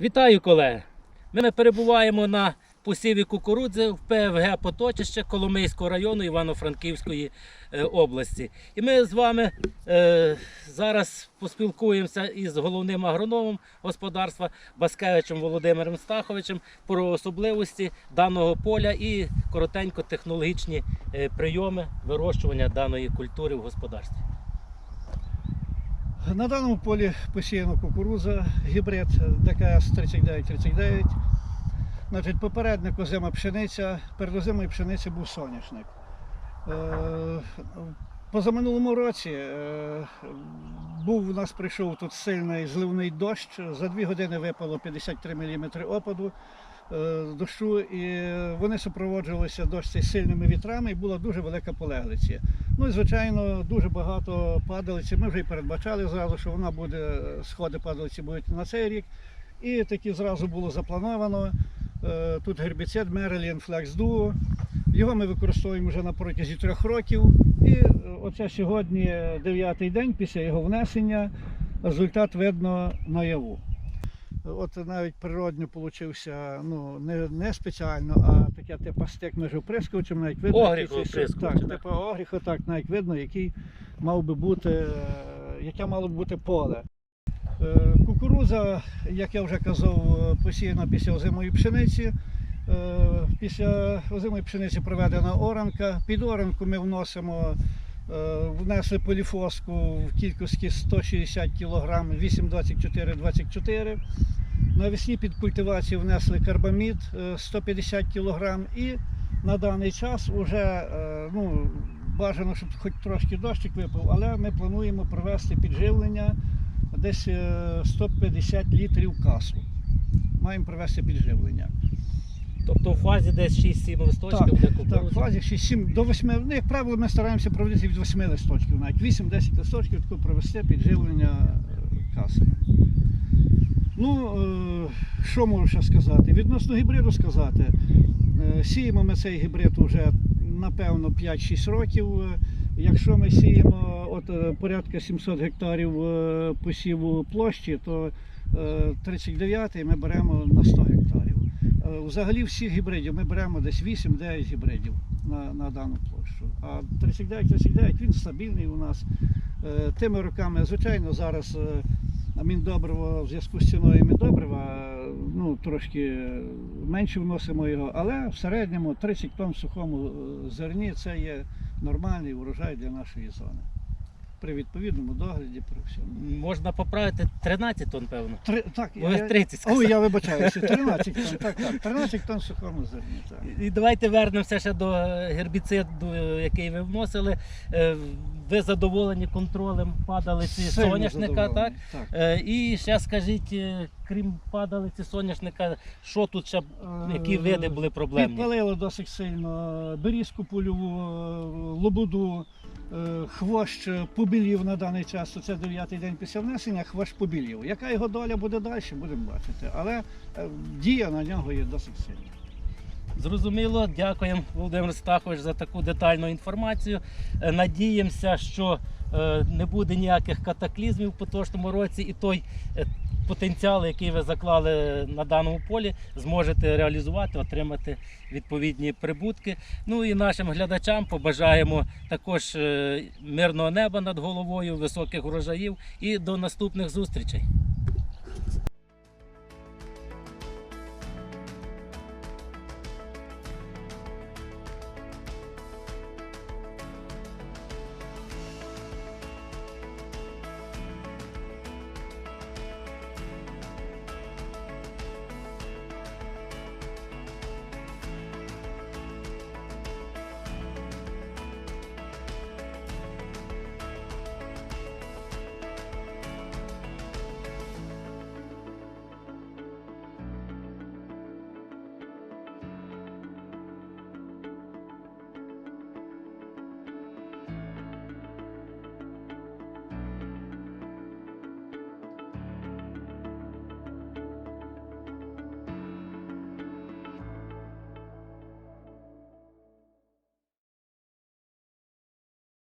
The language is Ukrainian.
Вітаю, колеги! Ми перебуваємо на посіві кукурудзи в ПФГ Поточище Коломийського району Івано-Франківської е, області. І ми з вами е, зараз поспілкуємося із головним агрономом господарства Баскевичем Володимиром Стаховичем про особливості даного поля і коротенько технологічні е, прийоми вирощування даної культури в господарстві. На даному полі посіяно кукуруза, гібрид ДКС 3939. Значить, попередник озима пшениця, перед озимою пшениці був соняшник. Е, Позаминулому році е, був у нас прийшов тут сильний зливний дощ. За дві години випало 53 мм опаду дощу, і вони супроводжувалися цей сильними вітрами, і була дуже велика полеглиця. Ну і звичайно, дуже багато падалиці. Ми вже і передбачали зразу, що вона буде, сходи падалиці будуть на цей рік. І таки зразу було заплановано. Е, Тут гербіцид Maryland Flex Duo. Його ми використовуємо вже на протязі трьох років. І е, оце сьогодні дев'ятий день після його внесення. Результат видно наяву. От навіть природньо получився, ну не, не спеціально, а таке типу стек між оприскувачем, навіть видно. Огріх який оприскувач, Так, типу огріха, так, навіть видно, який мав би бути, е, яке мало б бути поле. Е, Кукуруза, як я вже казав, посіяна після озимої пшениці. Е, Після озимої пшениці проведена оранка. Під оранку ми вносимо, внесли поліфоску в кількості 160 кг 8,24-24. Навесні під культивацію внесли карбамід е, 150 кг і на даний час вже е, ну, бажано, щоб хоч трошки дощик випав, але ми плануємо провести підживлення десь е, 150 літрів касу. Маємо провести підживлення. Тобто в фазі десь 6-7 листочків для Так, кукурудзи. в фазі 6-7 до 8, ну, як правило, ми стараємося проводити від 8 листочків, навіть 8-10 листочків тако провести підживлення е, касами. Ну, е, що можу ще сказати? Відносно гібриду сказати. Е, Сіємо ми цей гібрид вже напевно 5-6 років. Якщо ми сіємо от, порядка 700 гектарів посіву площі, то е, 39-й ми беремо на 100 гектарів. Е, Взагалі всіх гібридів ми беремо десь 8-9 гібридів на, на дану площу. А 39-39 він стабільний у нас. Е, Тими роками, звичайно, зараз е, міндобриво в зв'язку з ціною міндобрива ну, трошки менше вносимо його, але в середньому 30 тонн в сухому зерні це є нормальний урожай для нашої зони. При відповідному догляді, при всьому. Можна поправити 13 тонн, певно. Три, так, Ви я- 30 сказали. Ой, я вибачаюся, 13 тонн, так, так, 13 тонн сухому зерні. Так. І давайте вернемося ще до гербіциду, який ви вносили. Е, Ви задоволені контролем падалиці Сильно соняшника, так? так. Е, І ще скажіть, е, крім падалиці соняшника, що тут ще, які види були проблемні? Підпалило досить сильно берізку польову, е, лободу, е, хвощ побілів на даний час. Це дев'ятий день після внесення, хвощ побілів. Яка його доля буде далі, будемо бачити. Але е, дія на нього є досить сильна. Зрозуміло, дякуємо, Володимир Стахович, за таку детальну інформацію. Е, Надіємося, що е, не буде ніяких катаклізмів по поточному році, і той е, потенціал, який ви заклали на даному полі, зможете реалізувати, отримати відповідні прибутки. Ну і нашим глядачам побажаємо також е, мирного неба над головою, високих урожаїв і до наступних зустрічей.